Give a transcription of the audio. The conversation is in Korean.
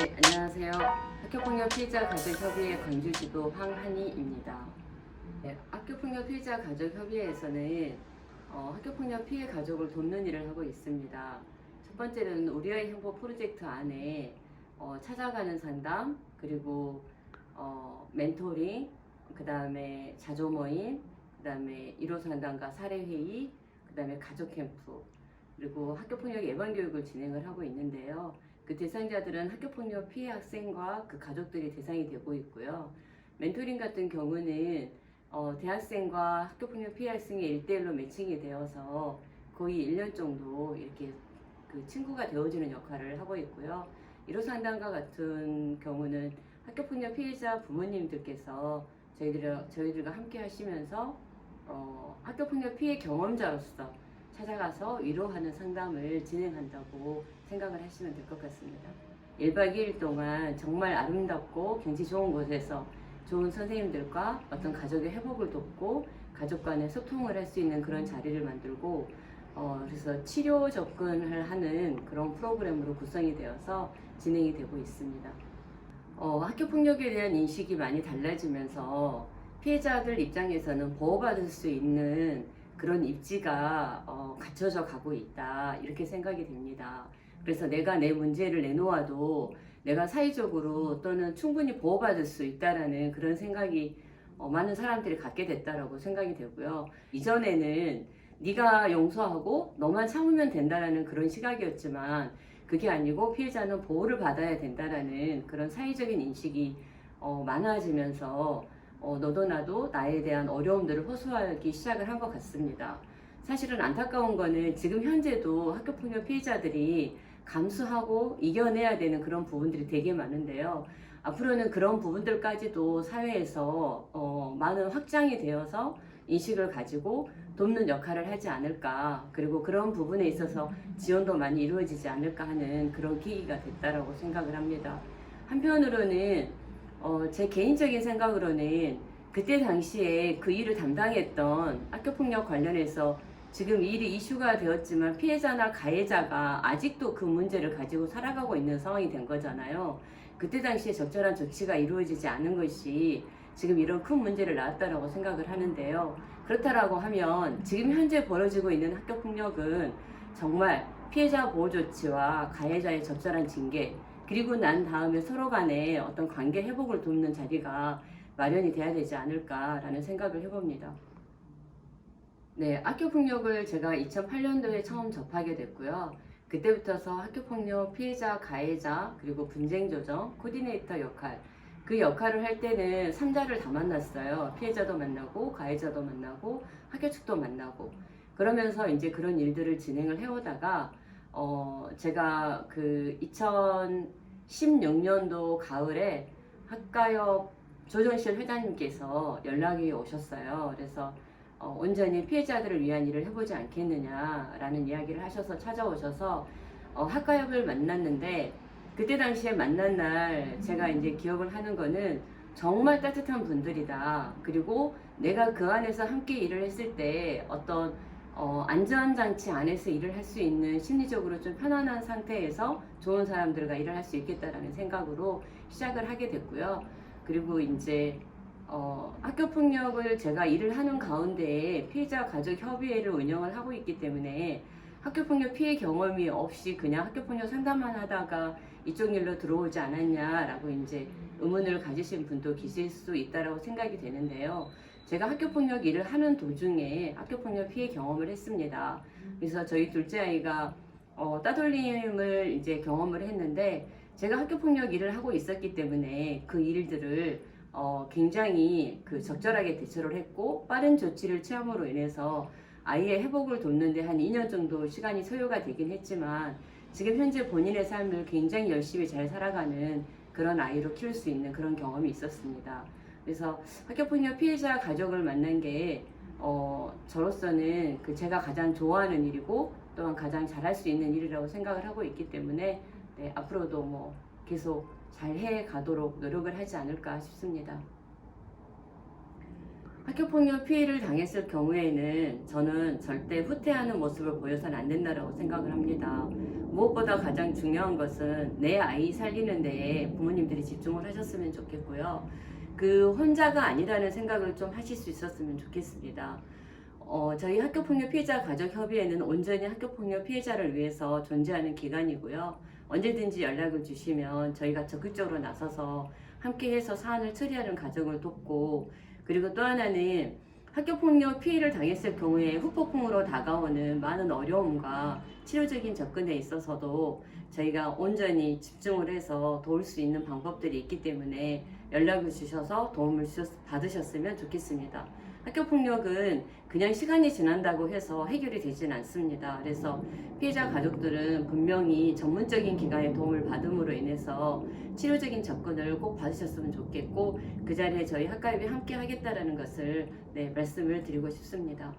네, 안녕하세요. 학교폭력 피해자 가족협의회 광주지도 황한희입니다. 네, 학교폭력 피해자 가족협의회에서는 어, 학교폭력 피해 가족을 돕는 일을 하고 있습니다. 첫 번째는 우리의 행보 프로젝트 안에 어, 찾아가는 상담, 그리고 어, 멘토링, 그 다음에 자조 모임, 그 다음에 1호 상담과 사례회의, 그 다음에 가족 캠프, 그리고 학교폭력 예방 교육을 진행을 하고 있는데요. 그 대상자들은 학교폭력 피해 학생과 그 가족들이 대상이 되고 있고요. 멘토링 같은 경우는 어, 대학생과 학교폭력 피해 학생이 일대일로 매칭이 되어서 거의 1년 정도 이렇게 그 친구가 되어주는 역할을 하고 있고요. 1호 상담과 같은 경우는 학교폭력 피해자 부모님들께서 저희들, 저희들과 함께 하시면서 어, 학교폭력 피해 경험자로서 찾아가서 위로하는 상담을 진행한다고 생각을 하시면 될 것 같습니다. 1박 2일 동안 정말 아름답고 경치 좋은 곳에서 좋은 선생님들과 어떤 가족의 회복을 돕고 가족 간의 소통을 할 수 있는 그런 자리를 만들고 어, 그래서 치료 접근을 하는 그런 프로그램으로 구성이 되어서 진행이 되고 있습니다. 어, 학교 폭력에 대한 인식이 많이 달라지면서 피해자들 입장에서는 보호받을 수 있는 그런 입지가 어, 갖춰져 가고 있다 이렇게 생각이 됩니다. 그래서 내가 내 문제를 내놓아도 내가 사회적으로 또는 충분히 보호받을 수 있다라는 그런 생각이 어, 많은 사람들이 갖게 됐다라고 생각이 되고요. 이전에는 네가 용서하고 너만 참으면 된다라는 그런 시각이었지만 그게 아니고 피해자는 보호를 받아야 된다라는 그런 사회적인 인식이 어, 많아지면서 어, 너도 나도 나에 대한 어려움들을 호소하기 시작을 한 것 같습니다. 사실은 안타까운 거는 지금 현재도 학교폭력 피해자들이 감수하고 이겨내야 되는 그런 부분들이 되게 많은데요. 앞으로는 그런 부분들까지도 사회에서 어, 많은 확장이 되어서 인식을 가지고 돕는 역할을 하지 않을까 그리고 그런 부분에 있어서 지원도 많이 이루어지지 않을까 하는 그런 계기가 됐다라고 생각을 합니다. 한편으로는 어, 제 개인적인 생각으로는 그때 당시에 그 일을 담당했던 학교폭력 관련해서 지금 이 일이 이슈가 되었지만 피해자나 가해자가 아직도 그 문제를 가지고 살아가고 있는 상황이 된 거잖아요. 그때 당시에 적절한 조치가 이루어지지 않은 것이 지금 이런 큰 문제를 낳았다라고 생각을 하는데요. 그렇다라고 하면 지금 현재 벌어지고 있는 학교 폭력은 정말 피해자 보호 조치와 가해자의 적절한 징계 그리고 난 다음에 서로 간에 어떤 관계 회복을 돕는 자리가 마련이 돼야 되지 않을까라는 생각을 해봅니다. 네, 학교 폭력을 제가 2008년도에 처음 접하게 됐고요. 그때부터서 학교 폭력 피해자, 가해자, 그리고 분쟁 조정, 코디네이터 역할, 그 역할을 할 때는 3자를 다 만났어요. 피해자도 만나고, 가해자도 만나고, 학교 측도 만나고. 그러면서 이제 그런 일들을 진행을 해오다가, 어, 제가 그 2016년도 가을에 학가협 조정실 회장님께서 연락이 오셨어요. 그래서 어, 온전히 피해자들을 위한 일을 해보지 않겠느냐라는 이야기를 하셔서 찾아오셔서 어, 학가협을 만났는데 그때 당시에 만난 날 제가 이제 기억을 하는 거는 정말 따뜻한 분들이다. 그리고 내가 그 안에서 함께 일을 했을 때 어떤 어, 안전장치 안에서 일을 할 수 있는 심리적으로 좀 편안한 상태에서 좋은 사람들과 일을 할 수 있겠다라는 생각으로 시작을 하게 됐고요. 그리고 이제 어, 학교 폭력을 제가 일을 하는 가운데 피해자 가족 협의회를 운영을 하고 있기 때문에 학교 폭력 피해 경험이 없이 그냥 학교 폭력 상담만 하다가 이쪽 일로 들어오지 않았냐라고 이제 의문을 가지신 분도 계실 수 있다라고 생각이 되는데요. 제가 학교 폭력 일을 하는 도중에 학교 폭력 피해 경험을 했습니다. 그래서 저희 둘째 아이가 어, 따돌림을 이제 경험을 했는데 제가 학교 폭력 일을 하고 있었기 때문에 그 일들을 어, 굉장히 그 적절하게 대처를 했고 빠른 조치를 취함으로 인해서 아이의 회복을 돕는데 한 2년 정도 시간이 소요가 되긴 했지만 지금 현재 본인의 삶을 굉장히 열심히 잘 살아가는 그런 아이로 키울 수 있는 그런 경험이 있었습니다. 그래서 학교폭력 피해자 가족을 만난 게 어, 저로서는 그 제가 가장 좋아하는 일이고 또한 가장 잘할 수 있는 일이라고 생각을 하고 있기 때문에 네, 앞으로도 뭐 계속 잘 해 가도록 노력을 하지 않을까 싶습니다. 학교폭력 피해를 당했을 경우에는 저는 절대 후퇴하는 모습을 보여서는 안 된다고 생각을 합니다. 무엇보다 가장 중요한 것은 내 아이 살리는 데에 부모님들이 집중을 하셨으면 좋겠고요. 그 혼자가 아니라는 생각을 좀 하실 수 있었으면 좋겠습니다. 어, 저희 학교폭력 피해자 가족협의회는 온전히 학교폭력 피해자를 위해서 존재하는 기관이고요. 언제든지 연락을 주시면 저희가 적극적으로 나서서 함께해서 사안을 처리하는 과정을 돕고 그리고 또 하나는 학교폭력 피해를 당했을 경우에 후폭풍으로 다가오는 많은 어려움과 치료적인 접근에 있어서도 저희가 온전히 집중을 해서 도울 수 있는 방법들이 있기 때문에 연락을 주셔서 도움을 받으셨으면 좋겠습니다. 학교 폭력은 그냥 시간이 지난다고 해서 해결이 되진 않습니다. 그래서 피해자 가족들은 분명히 전문적인 기관의 도움을 받음으로 인해서 치료적인 접근을 꼭 받으셨으면 좋겠고 그 자리에 저희 학과협이 함께 하겠다라는 것을 네, 말씀을 드리고 싶습니다.